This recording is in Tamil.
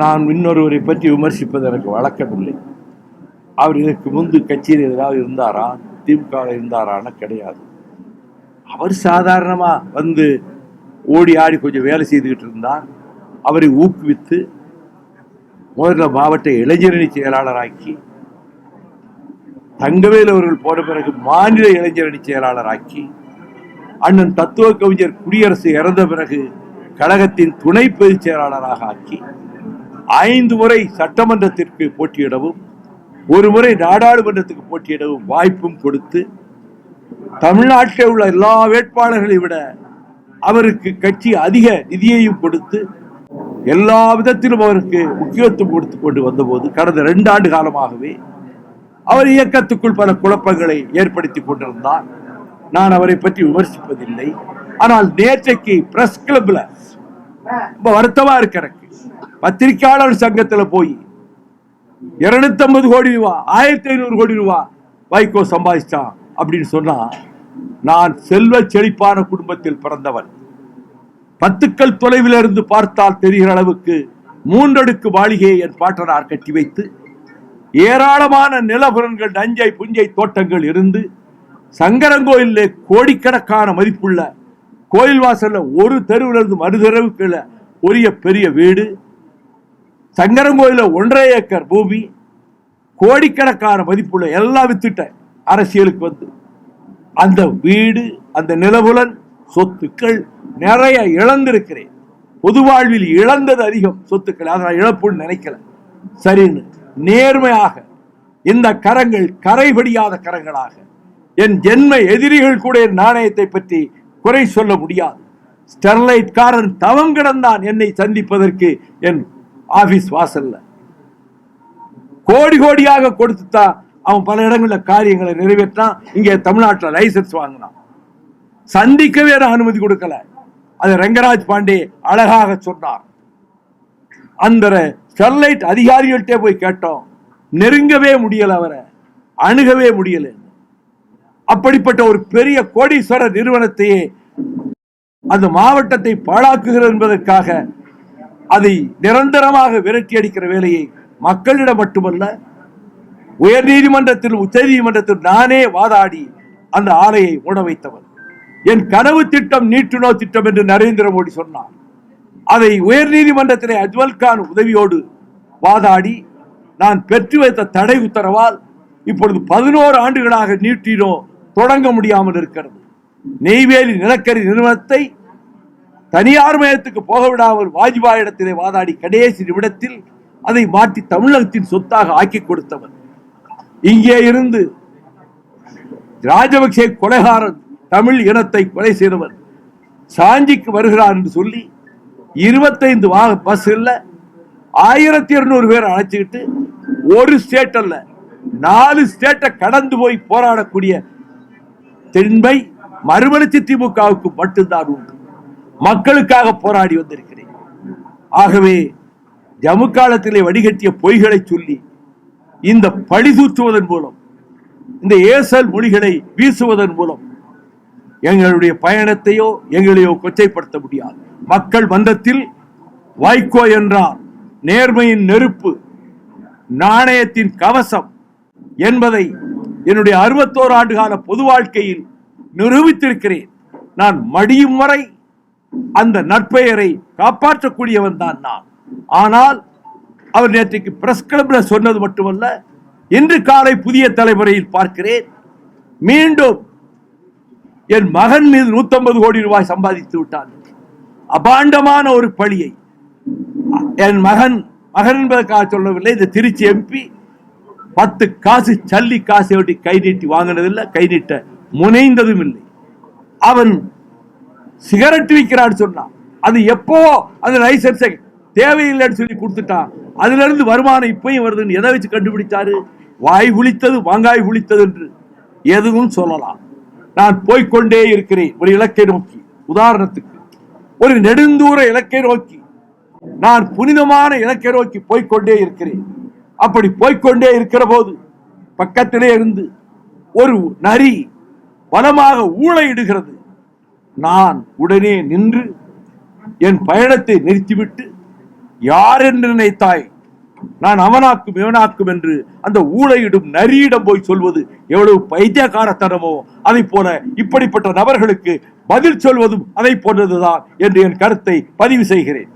நான் இன்னொருவரை பற்றி விமர்சிப்பது எனக்கு வழக்கமில்லை. அவர் இதற்கு முன்பு கட்சியில் எதிராக இருந்தாரா? திமுக இருந்தாரான்னு கிடையாது. அவர் சாதாரணமாக வந்து ஓடி ஆடி கொஞ்சம் வேலை செய்துக்கிட்டு இருந்தார். அவரை ஊக்குவித்து முதல்ல மாவட்ட இளைஞரணி செயலாளராக்கி தங்கவேல் அவர்கள் போன பிறகு மாநில இளைஞரணி செயலாளராக்கி அண்ணன் தத்துவ கவிஞர் குடியரசு இறந்த பிறகு கழகத்தின் துணை பொதுச் செயலாளராக ஆக்கி ஐந்து முறை சட்டமன்றத்திற்கு போட்டியிடவும் ஒரு முறை நாடாளுமன்றத்துக்கு போட்டியிடவும் வாய்ப்பும் கொடுத்து தமிழ்நாட்டில் உள்ள எல்லா வேட்பாளர்களை விட அவருக்கு கட்சி அதிக நிதியையும் கொடுத்து எல்லா விதத்திலும் அவருக்கு முக்கியத்துவம் கொடுத்து கொண்டு வந்தபோது கடந்த ரெண்டு ஆண்டு காலமாகவே அவர் இயக்கத்துக்குள் பல குழப்பங்களை ஏற்படுத்தி கொண்டிருந்தார். நான் அவரை பற்றி விமர்சிப்பதில்லை. ஆனால் நேற்றைக்கு பிரஸ் கிளப்ல ரொம்ப வருத்தமா இருக்கிறேன். பத்திரிகையாளர் சங்கத்துல போய் இருநூத்தி ஐம்பது கோடி ரூபா ஆயிரத்தி ஐநூறு கோடி ரூபா வைகோ சம்பாதிச்சான் அப்படின்னு சொன்னா நான் செல்வ செழிப்பான குடும்பத்தில் பிறந்தவன். பத்துக்கள் தொலைவில் இருந்து பார்த்தால் தெரிகிற அளவுக்கு மூன்றடுக்கு மாளிகையை என் பாட்டனார் கட்டி வைத்து ஏராளமான நிலபுரன்கள் நஞ்சை புஞ்சை தோட்டங்கள் இருந்து சங்கரங்கோயிலே கோடிக்கணக்கான மதிப்புள்ள கோயில் வாசல்ல ஒரு தெருவிலிருந்து மறு தெருவுக்குள்ள ஒரிய பெரிய வீடு சங்கரங்கோயில ஒன்றரை ஏக்கர் பூமி கோடிக்கணக்கான மதிப்புள்ள எல்லாம் வித்துட்டேன் அரசியலுக்கு வந்து. அந்த வீடு அந்த நிலவுலன் சொத்துக்கள் நிறைய இழந்திருக்கிறேன். பொது வாழ்வில் இழந்தது அதிகம் சொத்துக்கள். அதனால் இழப்புன்னு நினைக்கல. சரின்னு நேர்மையாக இந்த கரங்கள் கரைபடியாத கரங்களாக. என் ஜென்ம எதிரிகள் கூட என் நாணயத்தை பற்றி குறை சொல்ல முடியாது. ஸ்டெர்லைட் காரன் தவம் கிடந்தான் என்னை சந்திப்பதற்கு என் ஆபீஸ் வாசல்ல. கோடி கோடியாக கொடுத்துதான் அவன் பல இடங்களில் காரியங்களை நிறைவேற்றான் இங்கே தமிழ்நாட்டில் லைசன்ஸ் வாங்கினான். சந்திக்கவே அனுமதி கொடுக்கல. அது ரங்கராஜ் பாண்டே அழகாக சொன்னார். அந்த ஸ்டெர்லைட் அதிகாரிகள்கிட்டே போய் கேட்டோம். நெருங்கவே முடியல அவரை. அணுகவே முடியல. அப்படிப்பட்ட ஒரு பெரிய கோடீஸ்வரர் நிறுவனத்தையே அந்த மாவட்டத்தை பாழாக்குகிறது என்பதற்காக அதை நிரந்தரமாக விரட்டி அடிக்கிற வேலையை மக்களிடம் மட்டுமல்ல உயர் நீதிமன்றத்தில் உச்ச நீதிமன்றத்தில் நானே வாதாடி அந்த ஆலையை மூட வைத்தவர் என் கனவு திட்டம் நீட்டுணோ திட்டம் என்று நரேந்திர மோடி சொன்னார். அதை உயர் நீதிமன்றத்திலே அஜ்மல் கான் உதவியோடு வாதாடி நான் பெற்று வைத்த தடை உத்தரவால் இப்பொழுது பதினோரு ஆண்டுகளாக நீட்டினோ தொடங்க முடியாமல் இருக்கிறது. நெய்வேலி நிலக்கரி நிறுவனத்தை தனியார் மயத்துக்கு போக விடாமல் வாஜ்பாய் இடத்திலே வாதாடி கடைசி நிமிடத்தில் அதை மாற்றி தமிழகத்தின் சொத்தாக ஆக்கி கொடுத்தவர் இங்கே இருந்து ராஜபக்சே கொலைகாரன் தமிழ் இனத்தை கொலை செய்தவர் சாஞ்சிக்கு வருகிறார் என்று சொல்லி இருபத்தைந்து வாக பஸ்ல ஆயிரத்தி இருநூறு பேர் அழைச்சிக்கிட்டு ஒரு ஸ்டேட் அல்ல நாலு ஸ்டேட்டை கடந்து போய் போராடக்கூடிய தென்மை மறுமலர்ச்சி திமுகவுக்கு மட்டும்தான் உண்டு. மக்களுக்காக போராடி வந்திருக்கிறேன். ஆகவே ஜமு காலத்திலே வடிகட்டிய பொய்களை சொல்லி இந்த பழி தூற்றுவதன் மூலம் இந்த ஏசல் மொழிகளை வீசுவதன் மூலம் எங்களுடைய பயணத்தையோ எங்களையோ கொச்சைப்படுத்த முடியாது. மக்கள் மந்தத்தில் வைகோ என்றார். நேர்மையின் நெருப்பு நாணயத்தின் கவசம் என்பதை என்னுடைய அறுபத்தோரு ஆண்டு கால பொது வாழ்க்கையில் நிரூபித்திருக்கிறேன். நான் மடியும் வரை அந்த நற்பெயரை காப்பாற்றக்கூடியவன் தான் நான். ஆனால் அவர் நேற்றைக்கு பிரஸ் கிளப்ல சொன்னது மட்டுமல்ல இன்று காலை புதிய தலைமுறையில் பார்க்கிறேன் மீண்டும் என் மகன் மீது 150 கோடி ரூபாய் சம்பாதித்து விட்டான். அபாண்டமான ஒரு பழியை. என் மகன் மகன் என்பதற்காக சொல்லவில்லை இந்த திருச்சி எம்பி பத்து காசு சல்லி காசை ஒட்டி கை நீட்டி வாங்கினதில்லை கை நீட்ட முனைந்ததும் இல்லை. அவன் சிகரெட் விற்கிறான்னு சொன்னான் அது எப்போ அந்த லைசன்ஸை தேவையில்லைன்னு சொல்லி கொடுத்துட்டான் அதுல இருந்து வருமானம் இப்பயும் வருதுன்னு எதை வச்சு கண்டுபிடிச்சாரு வாய் குளித்தது வாங்காய் குளித்தது என்று எதுவும் சொல்லலாம். நான் போய்க்கொண்டே இருக்கிறேன் ஒரு இலக்கை நோக்கி. உதாரணத்துக்கு ஒரு நெடுந்தூர இலக்கை நோக்கி. நான் புனிதமான இலக்கை நோக்கி போய்கொண்டே இருக்கிறேன். அப்படி போய்க்கொண்டே இருக்கிற போது பக்கத்திலே இருந்து ஒரு நரி பலமாக ஊழையிடுகிறது நான் உடனே நின்று என் பயணத்தை நிறுத்திவிட்டு யார் என்று நினைத்தாய்? நான் அவனாக்கும் இவனாக்கும் என்று அந்த ஊழையிடும் நரியிடம் போய் சொல்வது எவ்வளவு பைத்தியகாரத்தனமோ அதை போல இப்படிப்பட்ட நபர்களுக்கு பதில் சொல்வதும் அதை போன்றதுதான் என்று என் கருத்தை பதிவு செய்கிறேன்.